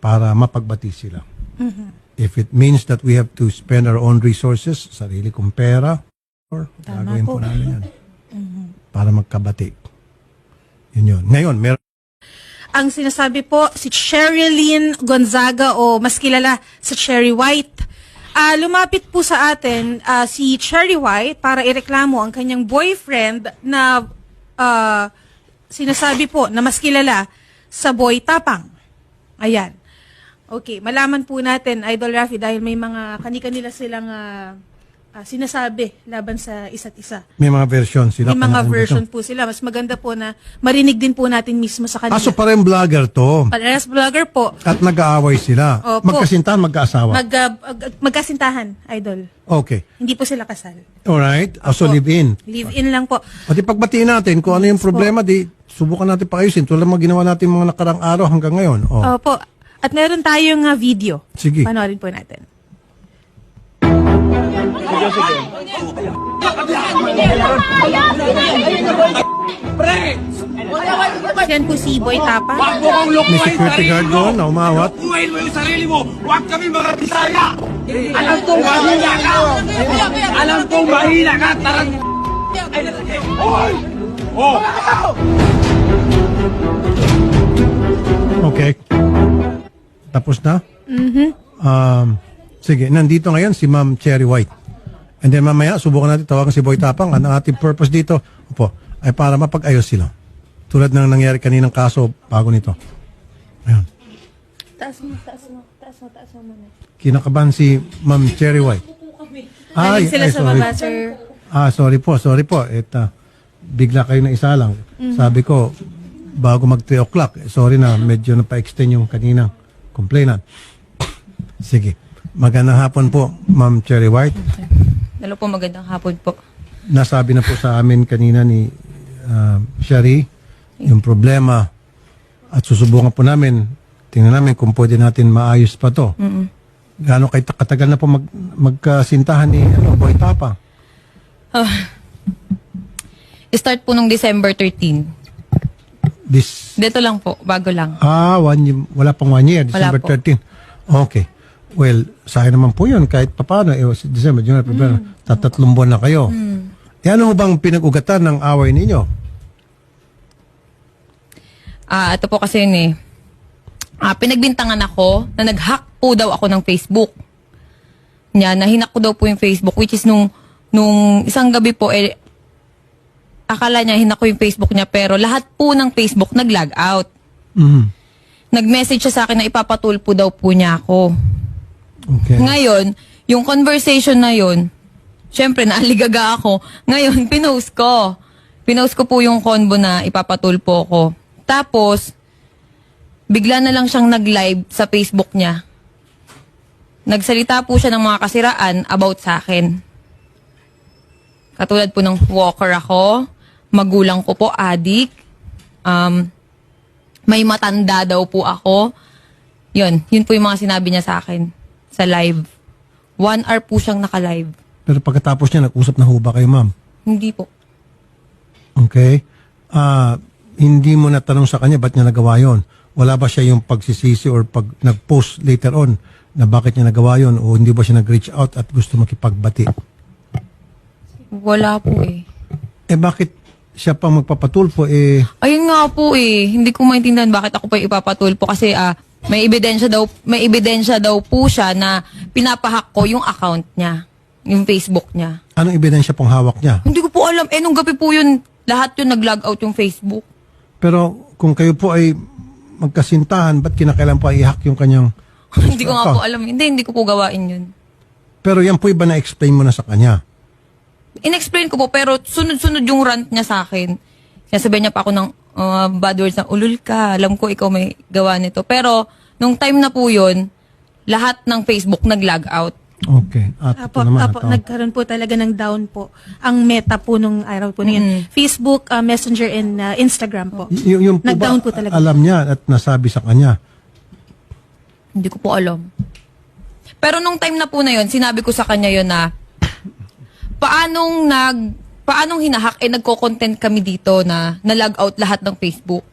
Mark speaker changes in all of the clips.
Speaker 1: para mapagbati sila. If it means that we have to spend our own resources, sarili kong pera, or
Speaker 2: Tama
Speaker 1: gagawin po.
Speaker 2: po.
Speaker 1: namin yan. Para magkabati. Yun yun. Ngayon, meron
Speaker 2: Ang sinasabi po, si Sherilyn Gonzaga o mas kilala sa Cherry White. Ah, lumapit po sa atin ah, si Cherry White para ireklamo ang kanyang boyfriend na ah, sinasabi po na mas kilala sa Boy Tapang. Ayan. Okay, malaman po natin, Idol Rafi, dahil may mga kanika-nila silang ah, ah, sinasabi laban sa isa't isa.
Speaker 1: may mga version sila.
Speaker 2: May mga version po sila. Mas maganda po na marinig din po natin mismo sa kanila.
Speaker 1: Ah, so parang vlogger to.
Speaker 2: Parehas vlogger po.
Speaker 1: At nag-aaway sila.
Speaker 2: Opo.
Speaker 1: Magkasintahan, magkaasawa.
Speaker 2: Mag, uh, mag- magkasintahan, idol.
Speaker 1: okay.
Speaker 2: Hindi po sila kasal.
Speaker 1: Alright. O, so
Speaker 2: Opo.
Speaker 1: live-in.
Speaker 2: Live-in lang po.
Speaker 1: Di pagbatiin natin kung ano yung problema, di subukan natin paayusin. Tulad ng mga ginawa natin mga nakarang araw hanggang ngayon. O,
Speaker 2: Opo. At meron tayong uh, video.
Speaker 1: Sige.
Speaker 2: Panoorin po natin. Yan po si Boy Tapa.
Speaker 3: Huwag mo kong
Speaker 1: may
Speaker 3: lukuhin
Speaker 1: security guard doon na umawat.
Speaker 3: Lukuhin mo yung sarili mo. Huwag kami mga bisaya. Alam kong mahina ka. Alam kong mahina ka. Tarang... Hoy! Oh!
Speaker 1: Tapos na? Mm-hmm. Um, sige, nandito ngayon si Ma'am Cherry White. And then mamaya, subukan natin tawagan si Boy Tapang. Ang ating purpose dito, opo, ay para mapag-ayos sila. Tulad ng nangyari kaninang kaso bago nito. Ayun.
Speaker 2: Taas mo, taas mo, taas mo, taas mo muna.
Speaker 1: Kinakabahan si Ma'am Cherry White.
Speaker 2: Ay, sila
Speaker 1: ay,
Speaker 2: sa
Speaker 1: sorry.
Speaker 2: baba, sir.
Speaker 1: Ah, sorry po, sorry po. Et, ah, bigla kayo na isa lang. Sabi ko, bago mag 3 o'clock, eh, sorry na, medyo na-extend yung kaninang complainant. Sige. Magandang hapon po, Ma'am Cherry White.
Speaker 4: Hello po, magandang hapon po.
Speaker 1: Nasabi na po sa amin kanina ni ah, Sherry yung problema at susubukan po namin, tingnan namin kung pwede natin maayos pa to. Gaano kay katagal na po mag, magkasintahan ni ano, Boy Tapa?
Speaker 4: Start po nung December 13.
Speaker 1: This
Speaker 4: Dito lang po, bago lang.
Speaker 1: Ah, one year, wala pang one year,
Speaker 4: Wala
Speaker 1: December
Speaker 4: po.
Speaker 1: 13. Okay. Well, sa akin naman po yun, kahit papano, eh, si December, January, February,
Speaker 4: Mm.
Speaker 1: tatatlong buwan na kayo. Eh, ano bang pinag-ugatan ng away ninyo?
Speaker 4: Ah, ito po kasi yun eh. Ah, pinagbintangan ako na nag-hack po daw ako ng Facebook. Niya, nahinak ko daw po yung Facebook which is nung nung isang gabi po eh akala niya hinak ko yung Facebook niya pero lahat po ng Facebook nag-log out.
Speaker 1: Mhm.
Speaker 4: Nag-message siya sa akin na ipapatulpo daw po niya ako.
Speaker 1: Okay.
Speaker 4: Ngayon, yung conversation na yun, syempre, naaligaga ako. Ngayon, pinost ko. Pinost ko po yung convo na ipapatulpo ko. Tapos, bigla na lang siyang nag-live sa Facebook niya. Nagsalita po siya ng mga kasiraan about sa akin. Katulad po ng walker ako, magulang ko po, adik, um, may matanda daw po ako. Yun, yun po yung mga sinabi niya sa akin sa live. One hour po siyang naka-live.
Speaker 1: Pero pagkatapos niya, nag-usap na ho ba kayo, ma'am?
Speaker 4: Hindi po.
Speaker 1: Okay. Ah, hindi mo natanong sa kanya, ba't niya nagawa yon? Wala ba siya yung pagsisisi or pag nag-post later on na bakit niya nagawa yon o hindi ba siya nag-reach out at gusto makipagbati?
Speaker 4: Wala po eh.
Speaker 1: Eh bakit siya pa magpapatulpo eh
Speaker 4: Ayun nga po eh. Hindi ko maintindihan bakit ako pa ipapatulpo kasi ah may ebidensya daw may ebidensya daw po siya na pinapahack ko yung account niya, yung Facebook niya.
Speaker 1: anong ebidensya pong hawak niya?
Speaker 4: Hindi ko po alam. Eh, nung gabi po yun, lahat yun nag-log out yung Facebook.
Speaker 1: Pero kung kayo po ay magkasintahan, ba't kinakailan po ay i-hack yung kanyang
Speaker 4: hindi ko nga po alam. Hindi, hindi ko po gawain yun.
Speaker 1: Pero yan po iba na-explain mo na sa kanya.
Speaker 4: In-explain ko po, pero sunod-sunod yung rant niya sa akin. Sinasabihan niya pa ako ng uh, bad words na, ulul ka, alam ko ikaw may gawa nito. Pero, nung time na po yun, lahat ng Facebook nag-log out.
Speaker 1: Okay. At
Speaker 2: Apo,
Speaker 1: naman.
Speaker 2: apo,
Speaker 1: ito.
Speaker 2: nagkaroon po talaga ng down po. Ang meta po nung araw po na yun. Facebook, uh, Messenger, and uh, Instagram po.
Speaker 1: Y- yung po ba,
Speaker 2: Nag-down po talaga.
Speaker 1: alam niya at nasabi sa kanya?
Speaker 4: Hindi ko po alam. Pero nung time na po na yun, sinabi ko sa kanya yun na, paanong nag, paanong hinahack, eh nagko-content kami dito na na-log out lahat ng Facebook.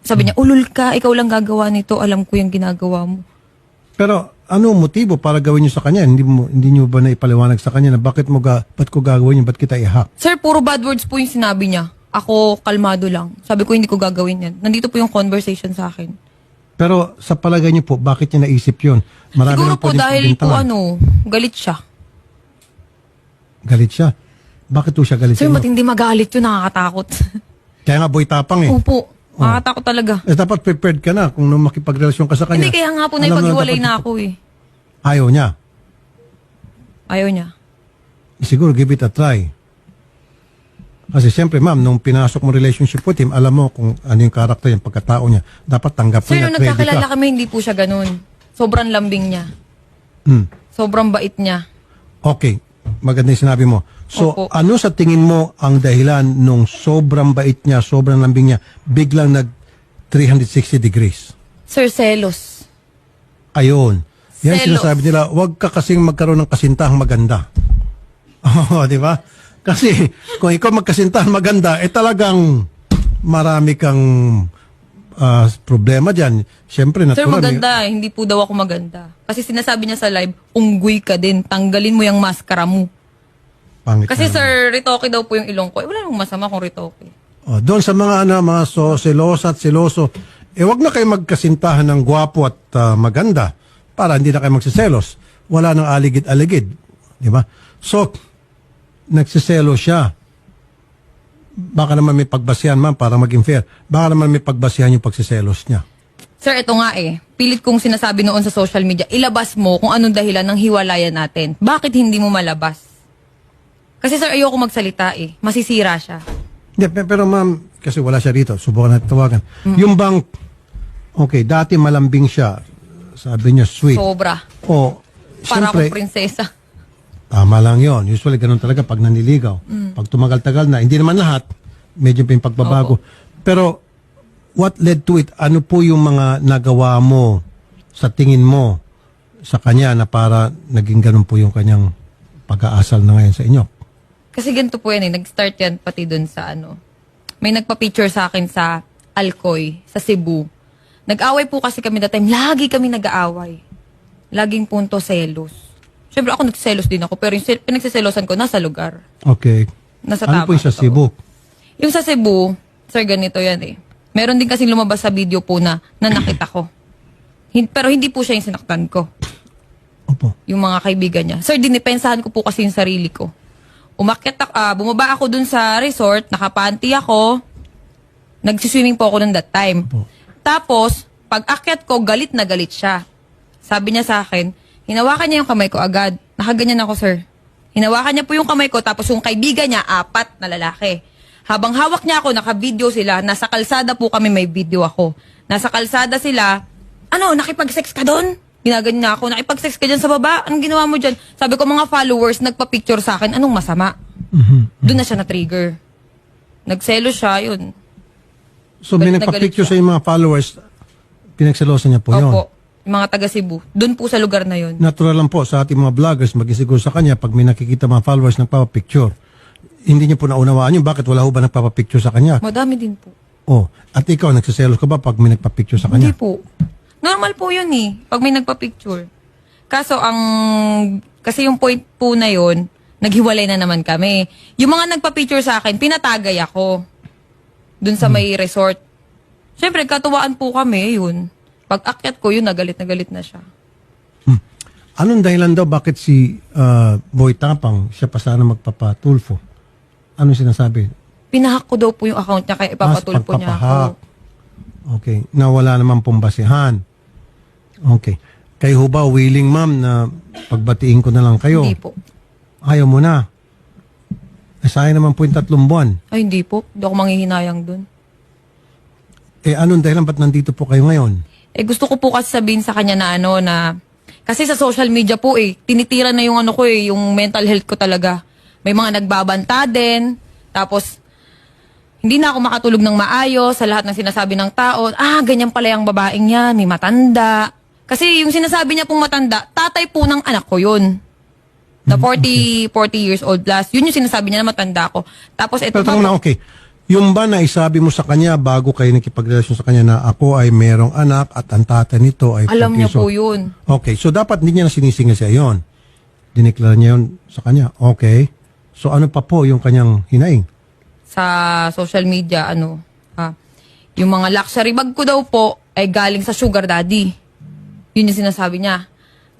Speaker 4: Sabi niya, ulul ka, ikaw lang gagawa nito, alam ko yung ginagawa mo.
Speaker 1: Pero ano motibo para gawin niyo sa kanya? Hindi mo hindi niyo ba naipaliwanag sa kanya na bakit mo ga, ba't ko gagawin yun? Ba't kita i-hack?
Speaker 4: Sir, puro bad words po yung sinabi niya. Ako, kalmado lang. Sabi ko, hindi ko gagawin yan. Nandito po yung conversation sa akin.
Speaker 1: Pero sa palagay niyo po, bakit niya naisip yun? Marami
Speaker 4: Siguro
Speaker 1: naman
Speaker 4: po
Speaker 1: pwedeng
Speaker 4: dahil po ano, galit siya.
Speaker 1: Galit siya. Bakit po siya galit
Speaker 4: Sir,
Speaker 1: sa inyo?
Speaker 4: matindi magalit yun, nakakatakot.
Speaker 1: Kaya nga boy tapang eh.
Speaker 4: Opo, nakakatakot talaga.
Speaker 1: Eh, dapat prepared ka na kung nung makipagrelasyon ka sa kanya.
Speaker 4: Hindi, kaya nga po
Speaker 1: alam mo dapat-
Speaker 4: na ako eh.
Speaker 1: Ayaw niya.
Speaker 4: Ayaw niya.
Speaker 1: Siguro give it a try. Kasi siyempre, ma'am, nung pinasok mo relationship with him, alam mo kung ano yung karakter yung pagkatao niya. Dapat tanggap mo
Speaker 4: Sir,
Speaker 1: niya
Speaker 4: nung
Speaker 1: at ready
Speaker 4: nagkakilala
Speaker 1: ka.
Speaker 4: kami, hindi po siya ganun. Sobrang lambing niya.
Speaker 1: Hmm.
Speaker 4: Sobrang bait niya.
Speaker 1: Okay, maganda yung sinabi mo. So,
Speaker 4: Opo.
Speaker 1: ano sa tingin mo ang dahilan nung sobrang bait niya, sobrang lambing niya, biglang nag 360 degrees?
Speaker 4: Sir, selos.
Speaker 1: Ayun. Yan
Speaker 4: Selos.
Speaker 1: sinasabi nila, huwag ka kasing magkaroon ng kasintahang maganda. Oo, di ba? Kasi kung ikaw magkasintahan maganda, eh talagang marami kang ah, problema dyan. Siyempre,
Speaker 4: Sir,
Speaker 1: natural.
Speaker 4: maganda. Hindi po daw ako maganda. Kasi sinasabi niya sa live, unggoy ka din. Tanggalin mo yung maskara mo.
Speaker 1: Pangit
Speaker 4: Kasi
Speaker 1: na.
Speaker 4: sir, ritoke daw po yung ilong ko. Eh, wala namang masama kung ritoke.
Speaker 1: Oh, doon sa mga ano, mga so, selosa at seloso, eh wag na kayo magkasintahan ng gwapo at ah, maganda para hindi na kayo magsiselos. Wala nang aligid-aligid. Di ba? So, nagsiselo siya. Baka naman may pagbasihan man para maging fair. Baka naman may pagbasihan yung pagsiselos niya.
Speaker 4: Sir, ito nga eh. Pilit kong sinasabi noon sa social media, ilabas mo kung anong dahilan ng hiwalayan natin. Bakit hindi mo malabas? Kasi sir, ayoko magsalita eh. Masisira siya.
Speaker 1: Hindi, pe- pero ma'am, kasi wala siya rito. Subukan natin tawagan. Yung bang, okay, dati malambing siya. Sabi niya, sweet.
Speaker 4: Sobra.
Speaker 1: o,
Speaker 4: Para
Speaker 1: siyempre,
Speaker 4: akong prinsesa.
Speaker 1: Tama lang yon. Usually, ganun talaga pag naniligaw. Pag tumagal-tagal na, hindi naman lahat, medyo may pagbabago. Pero, what led to it? Ano po yung mga nagawa mo sa tingin mo sa kanya na para naging ganun po yung kanyang pag-aasal na ngayon sa inyo?
Speaker 4: Kasi ganito po yan eh. Nag-start yan pati dun sa ano. May nagpa-picture sa akin sa Alcoy, sa Cebu. Nag-away po kasi kami that time. Lagi kami nag-aaway. Laging punto selos. Siyempre ako nagselos din ako. Pero yung sel- pinagsiselosan ko, nasa lugar.
Speaker 1: Okay.
Speaker 4: Nasa
Speaker 1: ano
Speaker 4: tama.
Speaker 1: po yung sa. Cebu?
Speaker 4: Yung sa Cebu, sir, ganito yan eh. Meron din kasi lumabas sa video po na nanakit ako. Hin- pero hindi po siya yung sinaktan ko.
Speaker 1: Opo.
Speaker 4: Yung mga kaibigan niya. Sir, dinipensahan ko po kasi yung sarili ko. Umakyat ako, ah, bumaba ako dun sa resort, nakapanty ako. Nagsiswimming po ako nun that time.
Speaker 1: Opo.
Speaker 4: Tapos, pag akyat ko, galit na galit siya. Sabi niya sa akin, hinawakan niya yung kamay ko agad. Nakaganyan ako, sir. Hinawakan niya po yung kamay ko, tapos yung kaibigan niya, apat na lalaki. Habang hawak niya ako, naka-video sila. Nasa kalsada po kami, may video ako. Nasa kalsada sila, ano, nakipag-sex ka doon? Ginaganyan niya ako, nakipag-sex ka dyan sa baba? Anong ginawa mo dyan? Sabi ko, mga followers, nagpa-picture sa akin, anong masama? Doon na siya na-trigger. Nagselo siya, yun.
Speaker 1: So, may
Speaker 4: Galit na
Speaker 1: nagpa-picture
Speaker 4: galit
Speaker 1: sa mga followers, pinagselosan niya po yun.
Speaker 4: Opo. Yung mga taga Cebu. Doon po sa lugar na yun.
Speaker 1: Natural lang po sa ating mga vloggers, maging siguro sa kanya, pag may nakikita mga followers nagpapapicture, hindi niyo po naunawaan yun. Bakit wala ho ba nagpapapicture sa kanya?
Speaker 4: Madami din po.
Speaker 1: Oh, at ikaw, nagsiselos ka ba pag may nagpapicture sa
Speaker 4: Hindi
Speaker 1: kanya?
Speaker 4: po. Normal po yun eh. Pag may nagpa-picture. Kaso ang, kasi yung point po na yun, naghiwalay na naman kami. Yung mga nagpa-picture sa akin, pinatagay ako. Dun sa may resort. Siyempre, katuwaan po kami, yun. Pag akyat ko, yun, nagalit na galit na siya.
Speaker 1: Anong dahilan daw bakit si ah, Boy Tapang, siya pa sana magpapatulfo? Anong sinasabi?
Speaker 4: Pinahack ko daw po yung account niya, kaya ipapatulpo
Speaker 1: Mas
Speaker 4: niya
Speaker 1: pagpapahak.
Speaker 4: ako.
Speaker 1: Okay. Na wala naman pong basihan. Okay. Kayo ho ba willing ma'am na pagbatiin ko na lang kayo?
Speaker 4: Hindi po.
Speaker 1: Ayaw mo na. Eh, sayang naman po yung tatlong buwan.
Speaker 4: Ay, hindi po. Hindi ako manghihinayang dun.
Speaker 1: Eh, anong dahilan ba't nandito po kayo ngayon?
Speaker 4: Eh gusto ko po kasi sabihin sa kanya na ano na kasi sa social media po eh tinitira na yung ano ko eh yung mental health ko talaga. May mga nagbabanta din. Tapos hindi na ako makatulog ng maayos sa lahat ng sinasabi ng tao. Ah, ganyan pala yung babaeng yan, may matanda. Kasi yung sinasabi niya pong matanda, tatay po ng anak ko yun. Na 40, 40 years old plus. Yun yung sinasabi niya na matanda ako. Tapos ito
Speaker 1: Pero tanong na, okay. Yung ba na isabi mo sa kanya bago kayo nakipagrelasyon sa kanya na ako ay merong anak at ang tata nito ay
Speaker 4: Alam niya po yun.
Speaker 1: Okay, so dapat hindi niya na sinisingil siya yon. Dineklara niya yon sa kanya. Okay. So ano pa po yung kanyang hinaing?
Speaker 4: Sa social media, ano, ah, yung mga luxury bag ko daw po ay galing sa sugar daddy. Yun yung sinasabi niya.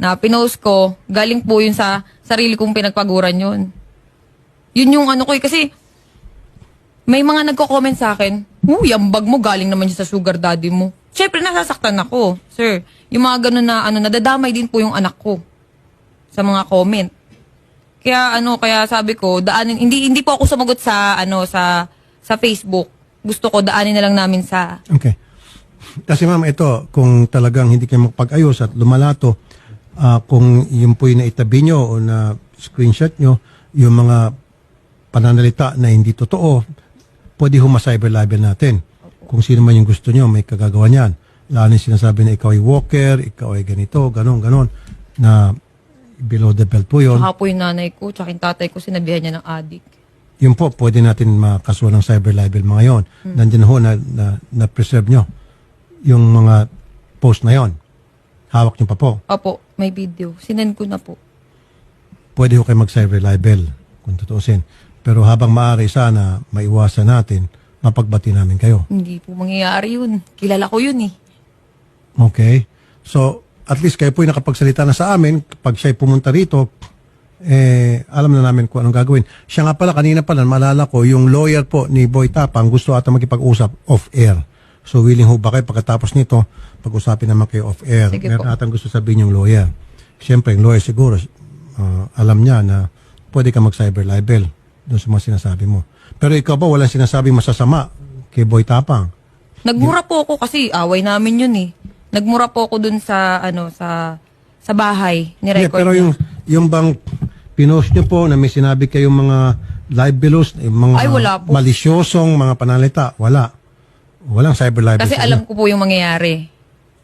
Speaker 4: Na pinost ko, galing po yun sa sarili kong pinagpaguran yun. Yun yung ano ko eh, kasi may mga nagko-comment sa akin, Uy, ang bag mo galing naman yun sa sugar daddy mo. Siyempre, nasasaktan ako, sir. Yung mga ganun na, ano, nadadamay din po yung anak ko sa mga comment. Kaya ano, kaya sabi ko, daanin hindi hindi po ako sumagot sa ano sa sa Facebook. Gusto ko daanin na lang namin sa
Speaker 1: Okay. Kasi ma'am, ito, kung talagang hindi kayo makapag-ayos at lumalato, ah, kung yun po yung naitabi nyo o na screenshot nyo, yung mga pananalita na hindi totoo, pwede huma-cyber libel natin. Kung sino man yung gusto nyo, may kagagawa niyan. Lalo yung sinasabi na ikaw ay walker, ikaw ay ganito, ganon, ganon, na below the belt po yun.
Speaker 4: Saka po yung nanay ko, tsaka yung tatay ko, sinabihan niya ng adik.
Speaker 1: Yun po, pwede natin makasuhan ng cyber libel mga yon. Nandiyan ho na, na, na preserve nyo yung mga post na yon. Hawak nyo pa po.
Speaker 4: Opo, may video. Sinend ko na po.
Speaker 1: Pwede ho kayo mag-cyber libel kung tutuusin. Pero habang maaari sana maiwasan natin, mapagbati namin kayo.
Speaker 4: Hindi po mangyayari yun. Kilala ko yun eh.
Speaker 1: Okay? So, at least kayo po yung nakapagsalita na sa amin. Pag siya'y pumunta rito, eh, alam na namin kung anong gagawin. Siya nga pala, kanina pala, maalala ko, yung lawyer po ni Boy Tapang gusto ata makipag-usap off-air. So, willing ho ba kayo pagkatapos nito, pag-usapin naman kayo off-air?
Speaker 4: Sige
Speaker 1: Meron
Speaker 4: po.
Speaker 1: atang gusto sabihin yung lawyer. Siyempre, yung lawyer siguro, ah, alam niya na pwede ka mag-cyber libel doon sa mga sinasabi mo. Pero ikaw ba, walang sinasabing masasama kay Boy Tapang?
Speaker 4: Nagmura po ako kasi away namin yun eh. Nagmura po ako dun sa ano sa sa bahay ni
Speaker 1: Yeah,
Speaker 4: record
Speaker 1: pero yung, yung bang pinost nyo po na may sinabi kayong mga live belows, yung mga
Speaker 4: Ay, wala po.
Speaker 1: malisyosong mga panalita, wala. Walang cyber libel.
Speaker 4: Kasi
Speaker 1: sa
Speaker 4: alam ko po yung mangyayari.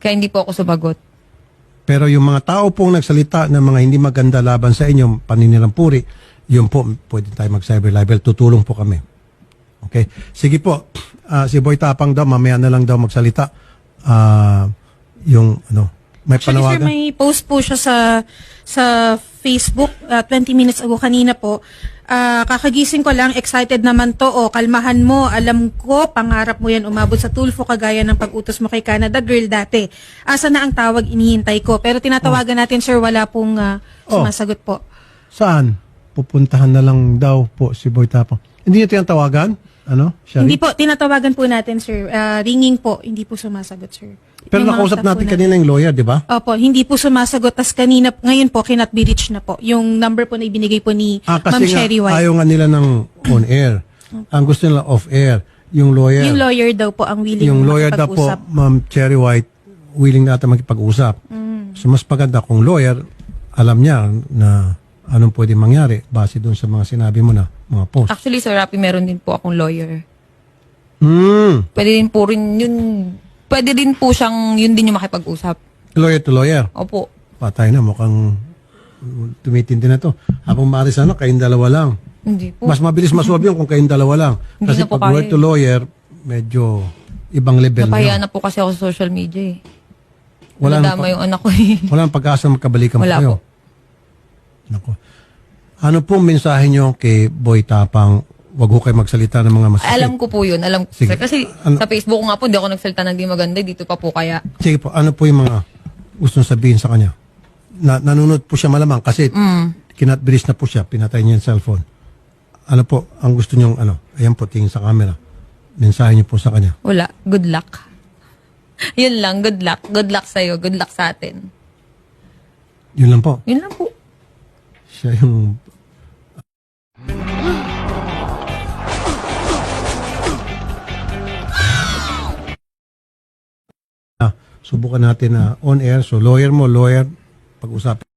Speaker 4: Kaya hindi po ako sumagot.
Speaker 1: Pero yung mga tao pong nagsalita ng mga hindi maganda laban sa inyo, paninirampuri, yun po, pwede tayo mag-cyber libel. Tutulong po kami. Okay? Sige po. Ah, si Boy Tapang daw, mamaya na lang daw magsalita. Ah, yung, ano, may
Speaker 2: Actually, sir,
Speaker 1: panawagan?
Speaker 2: may post po siya sa sa Facebook uh, 20 minutes ago kanina po. Ah, kakagising ko lang, excited naman to. O, kalmahan mo. Alam ko, pangarap mo yan umabot sa Tulfo kagaya ng pag-utos mo kay Canada Girl dati. Asa na ang tawag, inihintay ko. Pero tinatawagan natin, sir, wala pong ah,
Speaker 1: Oh.
Speaker 2: sumasagot po.
Speaker 1: Saan? Pupuntahan na lang daw po si Boy Tapang. Hindi niyo tinatawagan? Ano? Shari?
Speaker 2: Hindi po, tinatawagan po natin, sir. Ah, ringing po, hindi po sumasagot, sir.
Speaker 1: Pero
Speaker 2: Yung mga
Speaker 1: nakausap
Speaker 2: staff po
Speaker 1: natin kanina yung lawyer, di ba?
Speaker 2: Opo, hindi po sumasagot. Tapos kanina, ngayon po, cannot be reached na po. Yung number po na ibinigay po ni
Speaker 1: Ah,
Speaker 2: Ma'am
Speaker 1: kasi nga,
Speaker 2: Sherry White.
Speaker 1: ayaw nga nila ng on-air. Ang gusto nila off-air. Yung lawyer.
Speaker 2: Yung lawyer daw po ang willing
Speaker 1: yung lawyer daw po,
Speaker 2: makipag-usap.
Speaker 1: Ma'am Cherry White, willing na ata makipag-usap.
Speaker 2: Mm.
Speaker 1: So, mas maganda kung lawyer, alam niya na anong pwede mangyari base doon sa mga sinabi mo na mga post.
Speaker 4: Actually, Sir Rapi, meron din po akong lawyer.
Speaker 1: Hmm.
Speaker 4: Pwede din po rin yun, pwede din po siyang, yun din yung makipag-usap.
Speaker 1: Lawyer to lawyer.
Speaker 4: Opo.
Speaker 1: Patay na, mukhang tumitindi na to. Habang maaari sana, kayong dalawa lang.
Speaker 4: Hindi po.
Speaker 1: Mas mabilis masuwab yun kung kayong dalawa lang. Kasi
Speaker 4: na
Speaker 1: pag lawyer to lawyer, medyo ibang level na
Speaker 4: Napahiya
Speaker 1: yun.
Speaker 4: na po kasi ako sa social media eh.
Speaker 1: Wala na
Speaker 4: Nadama yung anak ko eh.
Speaker 1: Walang pag-asa magkabalikan
Speaker 4: Wala
Speaker 1: pa kayo.
Speaker 4: po.
Speaker 1: Nako. Ano pong mensahe nyo kay Boy Tapang? Huwag ho kayo magsalita ng mga masakit.
Speaker 4: Alam ko po yun. Alam ko.
Speaker 1: Sige.
Speaker 4: Sir, kasi
Speaker 1: Ano-
Speaker 4: sa Facebook ko nga po, hindi ako nagsalita ng di maganda. Dito pa po kaya.
Speaker 1: Sige po, ano po yung mga gustong sabihin sa kanya? Na, nanunod po siya malamang kasi
Speaker 4: Mm.
Speaker 1: kinatbiris na po siya, pinatay niya yung cellphone. Ano po, ang gusto niyong ano? Ayan po, tingin sa camera. Mensahe niyo po sa kanya.
Speaker 4: Wala. Good luck. yun lang. Good luck. Good luck sa'yo. Good luck sa atin.
Speaker 1: Yun lang po.
Speaker 4: Yun lang po.
Speaker 1: Siya yung... Ah, subukan natin na on air. So lawyer mo, lawyer, pag-usapin.